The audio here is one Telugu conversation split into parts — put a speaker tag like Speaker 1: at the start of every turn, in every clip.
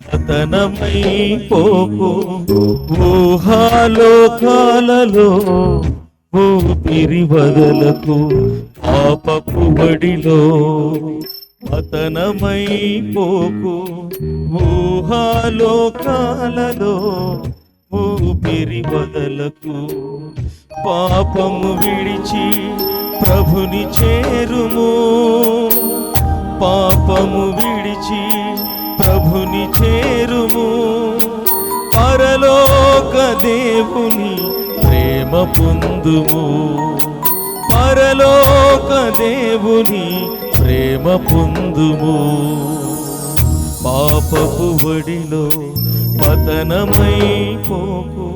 Speaker 1: పతనమైపోకు పతనమైపోకు ఊహాలోకాలలో ఊపిరి వదలకు పాపపు బడిలో పతనమైపోకు ఊహాలోకాలలో ఊపిరి వదలకు పాపము విడిచి ప్రభుని చేరుము. పాపము విడిచి ప్రభుని చేరుము. పరలోక దేవుని ప్రేమ పొందుము. పరలోక దేవుని ప్రేమ పొందుము. పాపపు వడిలో పతనమైపోకు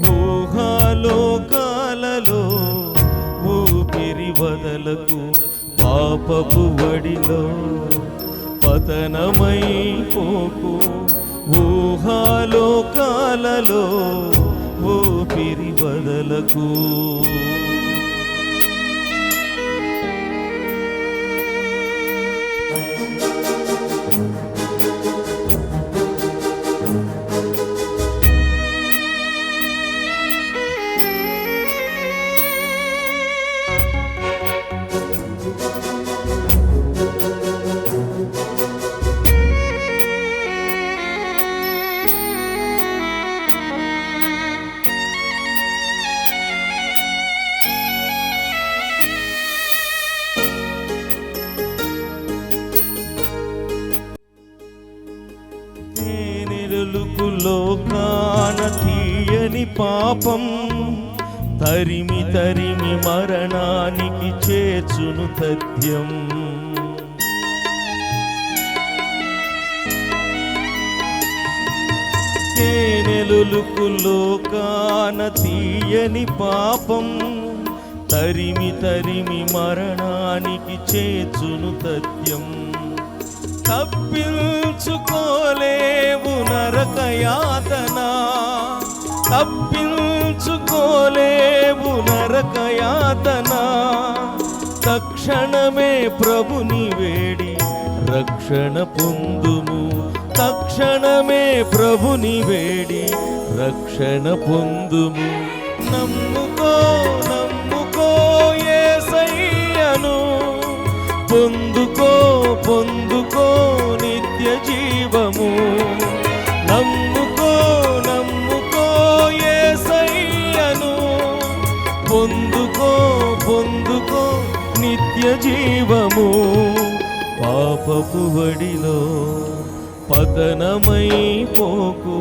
Speaker 1: ఊహాలోకాలలో ఊపిరి వదలకు పాపపు వడిలో పతనమైపోకు ఊహాలోకాలలో ఓ పిరి బదలకు లోకాన తీయని పాపం తరిమి తరిమి మరణానికి చేర్చును తథ్యం తేనెలుకులో లోకాన తీయని పాపం తరిమి తరిమి మరణానికి చేర్చును తథ్యం తప్పించుకోలేవు నరక యాతన తప్పించుకోలేవు నరక యాతన తక్షణమే ప్రభుని వేడి రక్షణ పొందుము. తక్షణమే ప్రభుని వేడి రక్షణ పొందుము. నమ్ముకో నమ్ముకో ఏ సయ్యను పొందు పొందుకో నిత్య జీవము. నమ్ముకో నమ్ముకో యేసయ్యను పొందుకో పొందుకో నిత్య జీవము. పాపపు వడిలో పతనమైపోకు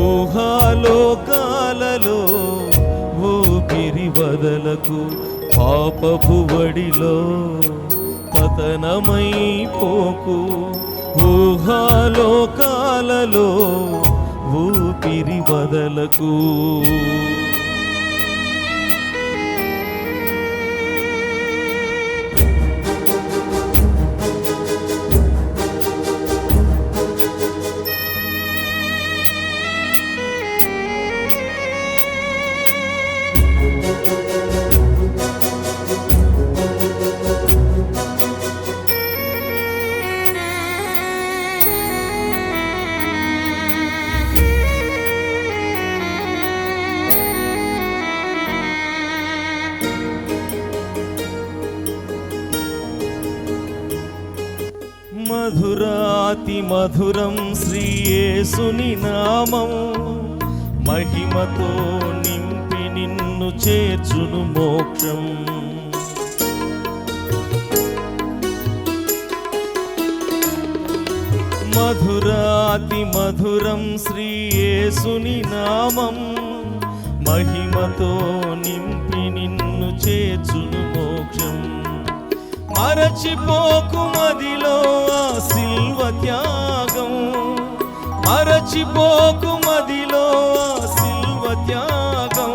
Speaker 1: ఊహాలోకాలలో ఊపిరి వదలకు పాపపు వడిలో పతనమైపోకు ఊహాలోకాలలో ఊపిరి వదలకు. అతి మధురం శ్రీయేసుని నామం. మహిమతో నింపి నిన్ను చేర్చును మోక్షం. మధురాతి మధురం శ్రీయేసుని నామం. మహిమతో నింపి నిన్ను చేర్చును మోక్షం. మరచిపోకు మదిలో మర్చిపోకు మదిలో శిల్వ త్యాగం.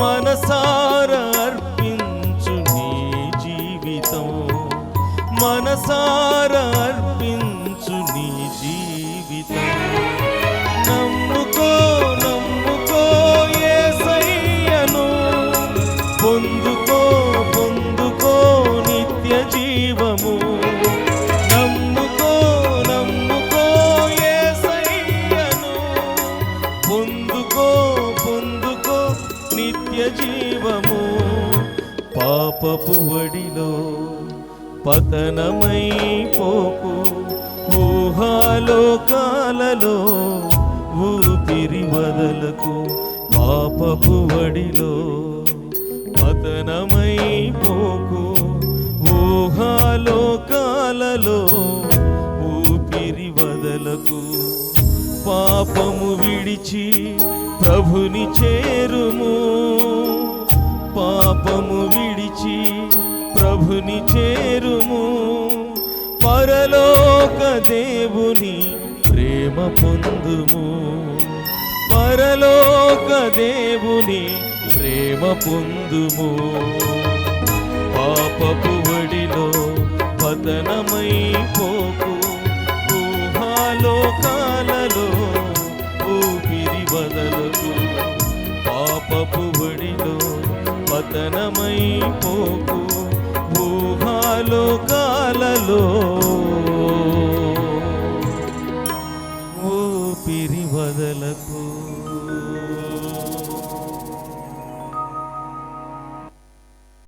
Speaker 1: మనసార అర్పించు నీ జీవితం. మనసార అర్పించు నీ జీవితం. పాపపు వడిలో పతనమై పోకు ఊహాలోకాలలో ఊపిరి వదలకు పాపపు వడిలో పతనమై పోకు ఊహాలోకాలలో ఊపిరి వదలకు పాపము విడిచి ప్రభుని చేరుము. పాపము విడిచి ప్రభుని చేరుము. పరలోక దేవుని ప్రేమ పొందుము. పరలోక దేవుని ప్రేమ పొందుము. పాపపు వడిలో పతనమై పోకు ఊహాలోకాలలో